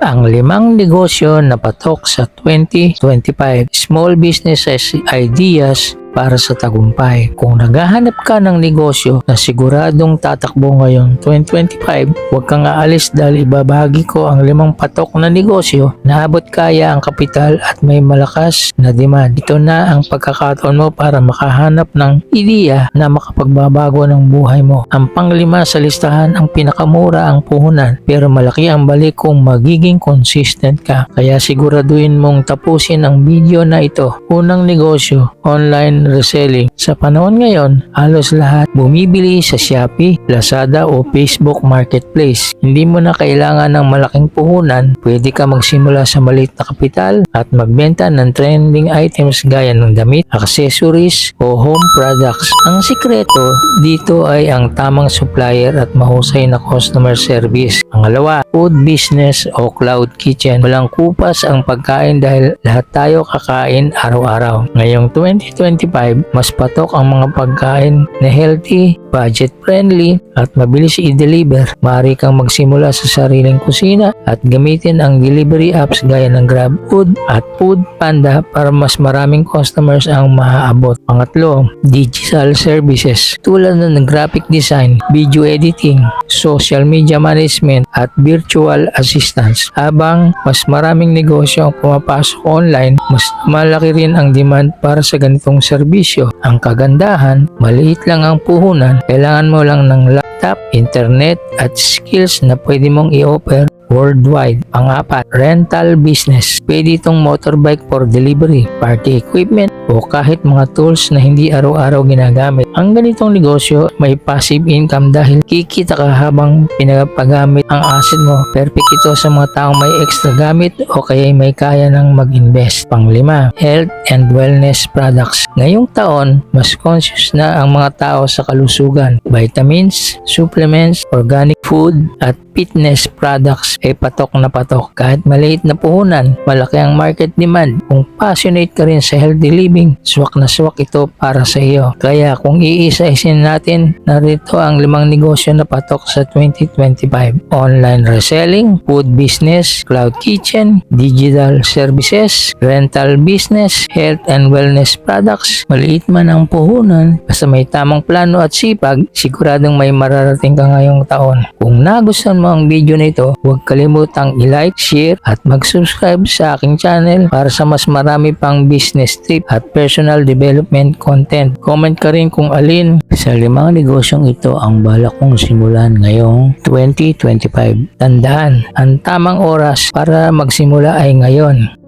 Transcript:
ang limang negosyo na patok sa 2025 Small Businesses Ideas para sa tagumpay. Kung naghahanap ka ng negosyo na siguradong tatakbo ngayon 2025, huwag kang aalis dahil ibabahagi ko ang limang patok na negosyo na abot kaya ang kapital at may malakas na demand. Ito na ang pagkakataon mo para makahanap ng ideya na makapagbabago ng buhay mo. Ang panglima sa listahan ang pinakamura ang puhunan pero malaki ang balik kung magiging consistent ka. Kaya siguraduhin mong tapusin ang video na ito. Unang negosyo, online reselling. Sa panahon ngayon, halos lahat bumibili sa Shopee, Lazada o Facebook Marketplace. Hindi mo na kailangan ng malaking puhunan, pwede ka magsimula sa maliit na kapital at magbenta ng trending items gaya ng damit, accessories o home products. Ang sikreto dito ay ang tamang supplier at mahusay na customer service. Pangalawa, food business o cloud kitchen. Walang kupas ang pagkain dahil lahat tayo kakain araw-araw. Ngayong 2025, mas patok ang mga pagkain na healthy, budget friendly at mabilis i-deliver. Maaari kang magsimula sa sariling kusina at gamitin ang delivery apps gaya ng GrabFood at Food Panda para mas maraming customers ang maaabot. Pangatlo, digital services tulad ng graphic design, video editing, social media management at virtual assistance. Habang mas maraming negosyo ang pumapasok online, mas malaki rin ang demand para sa ganitong serbisyo. Ang kagandahan, maliit lang ang puhunan, kailangan mo lang ng laptop, internet at skills na pwede mong i-offer worldwide. Pangapat, rental business. Pwede itong motorbike for delivery, party equipment, o kahit mga tools na hindi araw-araw ginagamit. Ang ganitong negosyo may passive income dahil kikita ka habang pinapagamit ang asset mo. Perfect ito sa mga taong may extra gamit o kaya may kaya ng mag-invest. Panglima, health and wellness products. Ngayong taon, mas conscious na ang mga tao sa kalusugan. Vitamins, supplements, organic food, at fitness products ay patok na patok. Kahit maliit na puhunan, malaki ang market demand. Kung passionate ka rin sa healthy living, swak na swak ito para sa iyo. Kaya kung iisa-isin natin, narito ang limang negosyo na patok sa 2025. Online reselling, food business, cloud kitchen, digital services, rental business, health and wellness products. Maliit man ang puhunan, basta may tamang plano at sipag, siguradong may mararating ka ngayong taon. Kung nagustuhan mo ang video na ito, huwag kalimutang i-like, share at mag-subscribe sa aking channel para sa mas marami pang business tip at personal development content. Comment ka rin kung alin sa limang negosyong ito ang balak kong simulan ngayong 2025. Tandaan, ang tamang oras para magsimula ay ngayon.